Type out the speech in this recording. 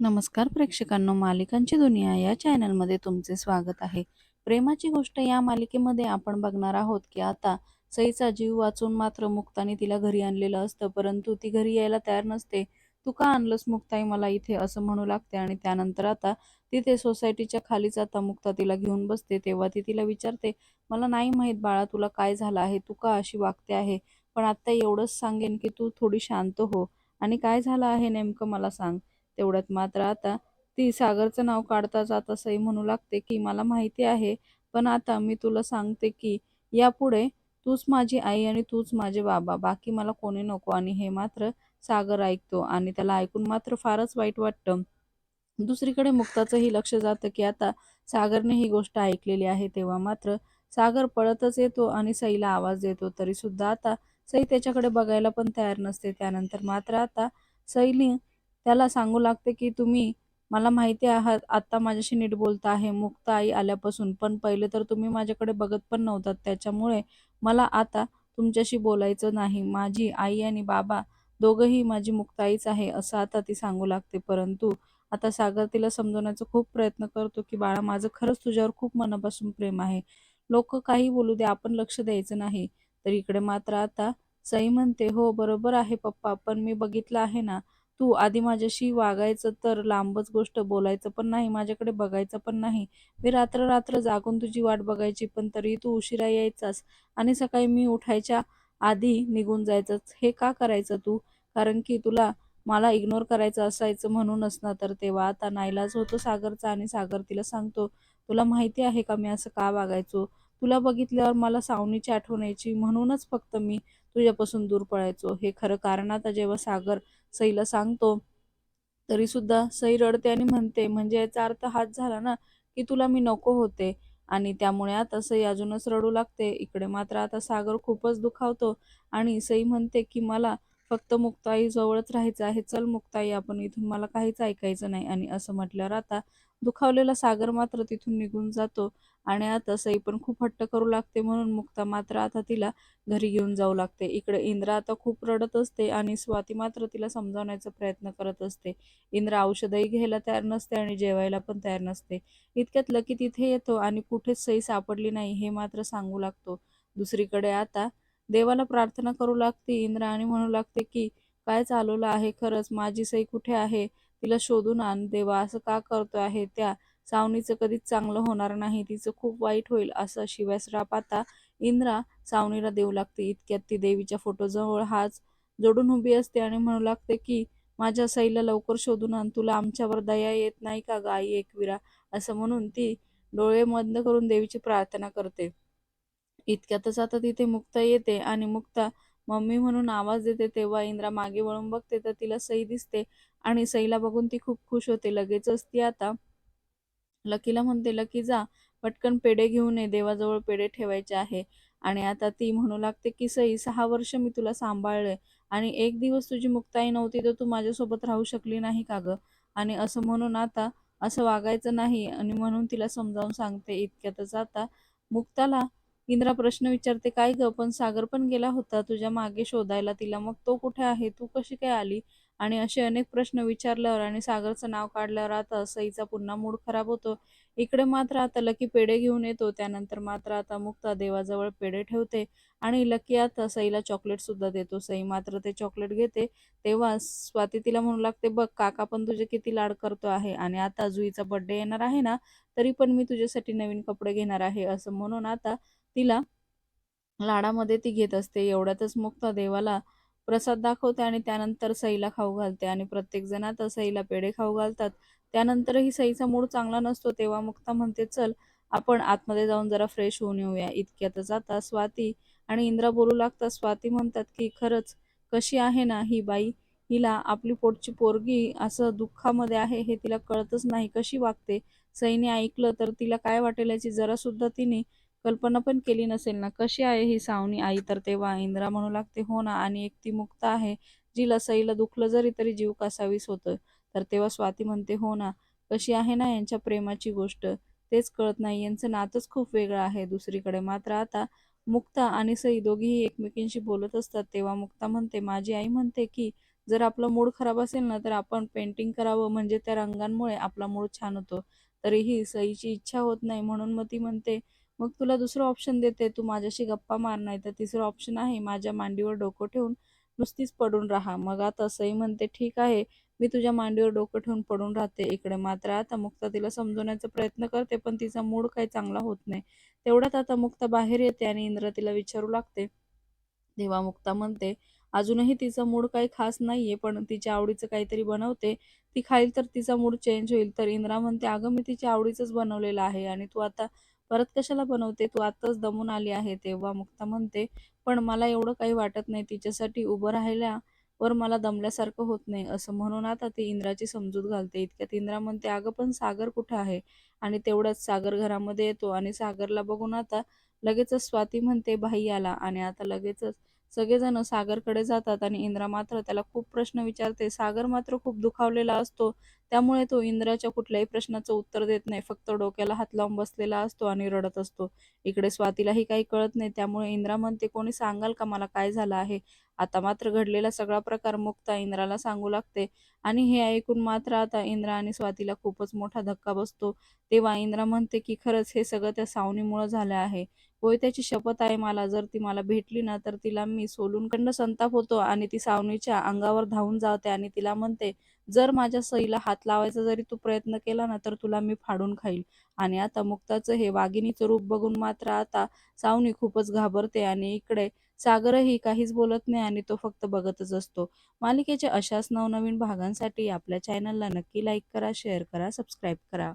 नमस्कार प्रेक्षकांनो मालिकांची दुनिया या चॅनलमध्ये तुमचे स्वागत आहे. प्रेमाची गोष्ट या मालिकेमध्ये आपण बघणार आहोत की आता सईचा जीव वाचून मात्र मुक्ताने तिला घरी आणलेलं असतं परंतु ती घरी यायला तयार नसते. तू का आणलंस मुक्ताई मला इथे? असं म्हणू लागते आणि त्यानंतर आता तिथे सोसायटीच्या खालीच आता मुक्ता तिला घेऊन बसते तेव्हा ती तिला विचारते मला नाही माहीत बाळा तुला काय झालं आहे? तू का अशी वागते आहे? पण आता एवढंच सांगेन की तू थोडी शांत हो. आणि काय झालं आहे नेमकं मला सांग. तेवढ्यात मात्र आता ती सागरचं नाव काढता जात सई म्हणू लागते की मला माहिती आहे पण आता मी तुला सांगते की यापुढे तूच माझी आई आणि तूच माझे बाबा. बाकी मला कोणी नको. आणि हे मात्र सागर ऐकतो आणि त्याला ऐकून मात्र फारच वाईट वाटतं. दुसरीकडे मुक्ताचंही लक्ष जातं की आता सागरने ही गोष्ट ऐकलेली आहे. तेव्हा मात्र सागर पळतच येतो आणि सईला आवाज देतो. तरी सुद्धा आता सई त्याच्याकडे बघायला पण तयार नसते. त्यानंतर मात्र आता सईने त्याला सांगू लागते की तुम्ही मला माहिती आहात आता माझ्याशी नीट बोलता आहे मुक्त आई आल्यापासून. पण पहिले तर तुम्ही माझ्याकडे बघत पण नव्हतात. त्याच्यामुळे मला आता तुमच्याशी बोलायचं नाही. माझी आई आणि बाबा दोघंही माझी मुक्ताईच आहे असं आता ती सांगू लागते. परंतु आता सागर तिला समजवण्याचा खूप प्रयत्न करतो की बाळा माझं खरंच तुझ्यावर खूप मनापासून प्रेम आहे. लोक काही बोलू दे आपण लक्ष द्यायचं नाही. तर इकडे मात्र आता सई म्हणते हो बरोबर आहे पप्पा पण मी बघितलं आहे ना तू आधी माझ्याशी वागायचं तर लांबच गोष्ट बोलायचं पण नाही माझ्याकडे बघायचं पण नाही. मी रात्र रात्र जागून तुझी वाट बघायची पण तरी तू उशिरा यायचास आणि सकाळी मी उठायच्या आधी निघून जायचंच. हे का करायचं तू? कारण की तुला मला इग्नोर करायचं असायचं म्हणूनच ना तर तेव्हा आता नाईलाज होतो सागरचा आणि सागर तिला सांगतो तुला माहिती आहे का मी असं का वागायचो? तुला बघितल्यावर मला सावनीची आठवण यायची म्हणूनच फक्त मी तुझ्यापासून दूर पळायचो. हे खरं कारण आता जेव्हा सागर सईला सांगतो तरी सुद्धा सई रडते आणि म्हणते म्हणजे याचा अर्थ हाच झाला ना की तुला मी नको होते. आणि त्यामुळे आता सई अजूनच रडू लागते. इकडे मात्र आता सागर खूपच दुखावतो आणि सई म्हणते की मला फक्त मुक्ताई जवळच राहायचं आहे चल मुक्ताई आपण इथून मला काहीच ऐकायचं नाही. आणि असं म्हटल्यावर आता दुखावलेला सागर मात्र तिथून निघून जातो आणि आता सई पण खूप हट्ट करू लागते म्हणून मुक्ता मात्र आता तिला घरी घेऊन जाऊ लागते. इकडे इंद्रा आता खूप रडत असते आणि स्वाती मात्र तिला समजावण्याचा प्रयत्न करत असते. इंद्रा औषधही घ्यायला तयार नसते आणि जेवायला पण तयार नसते. इतक्यात लकी तिथे येतो आणि कुठेच सई सापडली नाही हे मात्र सांगू लागतो. दुसरीकडे आता देवाला प्रार्थना करू लागते इंद्रा आणि म्हणू लागते की काय चालवलं आहे खरंच? माझी सई कुठे आहे? तिला शोधून आण देवा असं का करतो आहे त्या? सावनीचं कधीच चांगलं होणार नाही तिचं खूप वाईट होईल असं शिवाय आता इंद्रा सावनीला देऊ लागते. इतक्यात ती देवीच्या फोटोजवळ हाच जोडून उभी असते आणि म्हणू लागते की माझ्या सईला लवकर शोधून आण तुला आमच्यावर दया येत नाही का गाई एकविरा? असं म्हणून ती डोळे बंद करून देवीची प्रार्थना करते. इतक्यातच आता तिथे मुक्ता येते आणि मुक्ता मम्मी म्हणून आवाज देते तेव्हा इंद्रा मागे वळून बघते तर तिला सई दिसते आणि सईला बघून ती खूप खुश होते. लगेचच ती आता. लकीला म्हणते लकी जा पटकन पेढे घेऊन ये देवाजवळ पेढे ठेवायचे आहे. आणि आता ती म्हणू लागते की सई सहा वर्ष मी तुला सांभाळले आणि एक दिवस तुझी मुक्ताई नव्हती तर तू माझ्यासोबत राहू शकली नाही का ग? आणि असं म्हणून आता असं वागायचं नाही आणि म्हणून तिला समजावून सांगते इतक्यातच आता मुक्ताला इंद्रा प्रश्न विचारते काय ग पण सागर पण गेला होता तुझ्या मागे शोधायला तिला. मग तो कुठे आहे? तू कशी काय आली? आणि असे अनेक प्रश्न विचारल्यावर आणि सागरचं नाव काढल्यावर आता सईचा पुन्हा मूड खराब होतो. इकडे मात्र आता लकी पेढे घेऊन येतो. त्यानंतर मात्र आता मुक्ता देवाजवळ पेढे ठेवते आणि लकी आता सईला चॉकलेट सुद्धा देतो. सई मात्र ते चॉकलेट घेते. तेव्हा स्वाती तिला म्हणू लागते बघ काका पण तुझे किती लाड करतो आहे आणि आता जुईचा बर्थडे येणार आहे ना? तरी पण मी तुझ्यासाठी नवीन कपडे घेणार आहे. असं म्हणून आता तिला लाडामध्ये ती घेत असते. एवढ्यातच मुक्ता देवाला प्रसाद दाखवते आणि त्यानंतर सईला खाऊ घालते. आणि प्रत्येक जण आता सईला पेढे खाऊ घालतात. त्यानंतरही सईचा मूड चांगला नसतो तेव्हा मुक्ता म्हणते चल आपण आतमध्ये जाऊन जरा फ्रेश होऊन येऊया. इतक्यातच आता स्वाती आणि इंद्रा बोलू लागतात. स्वाती म्हणतात की खरंच कशी आहे ना ही बाई? हिला आपली पोटची पोरगी असं दुःखामध्ये आहे हे तिला कळतच नाही. कशी वागते? सईने ऐकलं तर तिला काय वाटेल याची जरा सुद्धा तिने कल्पना पण केली नसेल ना? कशी आहे ही सावनी आई? तर तेव्हा इंद्रा म्हणू लागते हो ना आणि एक ती मुक्त आहे जिला सईला दुखलं जरी तरी जीव कासावीस होतं तर तेव्हा स्वाती म्हणते हो ना कशी आहे ना यांच्या प्रेमाची गोष्ट? तेच कळत नाही यांचं नातंच खूप वेगळं आहे दुसरीकडे. मात्र आता मुक्ता आणि सई दोघीही एकमेकींशी बोलत असतात. तेव्हा मुक्ता म्हणते माझी आई म्हणते की जर आपला मूड खराब असेल ना तर आपण पेंटिंग करावं. म्हणजे त्या रंगांमुळे आपला मूड छान होतो. तरीही सईची इच्छा होत नाही. म्हणून मग ती म्हणते मग तुला दुसरं ऑप्शन देते. तू माझ्याशी गप्पा मार नाही तर तिसरं ऑप्शन आहे माझ्या मांडीवर डोकं ठेवून नुसतीच पडून राहा. मग आता असंही म्हणते ठीक आहे मी तुझ्या मांडीवर डोकं ठेवून पडून राहते. इकडे मात्र आता मुक्ता तिला समजवण्याचा प्रयत्न करते पण तिचा मूड काही चांगला होत नाही. तेवढ्यात आता मुक्ता बाहेर येते आणि इंद्र तिला विचारू लागते. तेव्हा मुक्ता म्हणते अजूनही तिचा मूड काही खास नाहीये पण तिच्या आवडीचं काहीतरी बनवते. ती खाईल तर तिचा मूड चेंज होईल. तर इंद्रा म्हणते अगं मी तिच्या आवडीचंच बनवलेलं आहे आणि तू आता परत कशाला बनवते? तू आताच दमून आली आहे तेव्हा मुक्ता म्हणते पण मला एवढं काही वाटत नाही तिच्यासाठी उभं राहिल्यावर मला दमल्यासारखं होत नाही. असं म्हणून आता ती इंद्राची समजूत घालते. इतक्यात इंद्रा म्हणते अगं पण सागर कुठे आहे? आणि तेवढ्याच सागर घरामध्ये येतो आणि सागरला बघून आता लगेचच स्वाती म्हणते भाई आला. आणि आता लगेचच सगळेजण सागरकडे जातात आणि इंद्रा मात्र त्याला खूप प्रश्न विचारते. सागर मात्र खूप दुखावलेला असतो. त्यामुळे तो इंद्राच्या कुठल्याही प्रश्नाचं उत्तर देत नाही. फक्त डोक्याला हात लावून बसलेला असतो आणि रडत असतो. इकडे स्वातीलाही काही कळत नाही. त्यामुळे इंद्रा म्हणते कोणी सांगाल का मला काय झालं आहे? आता मात्र घडलेला सगळा प्रकार मुक्ता इंद्राला सांगू लागते. आणि हे ऐकून मात्र आता इंद्रा आणि स्वातीला खूपच मोठा धक्का बसतो. तेव्हा इंद्रा म्हणते की खरंच हे सगळं त्या सावनीमुळे झालं आहे. होय त्याची शपथ आहे मला. जर ती मला भेटली ना तर तिला मी सोलून खंड संताप होतो आणि ती सावनीच्या अंगावर धावून जाते आणि तिला म्हणते जर माझ्या सईला हात लावायचा जरी तू प्रयत्न केला ना तर तुला मी फाडून खाईल. आणि आता मुक्ताचं हे वाघिणीचं रूप बघून मात्र आता सावनी खूपच घाबरते आणि इकडे सागरही काहीच बोलत नाही आणि तो फक्त बघतच असतो. मालिकेच्या अशाच नवनवीन भागांसाठी आपल्या चॅनलला नक्की लाईक करा शेअर करा सबस्क्राईब करा.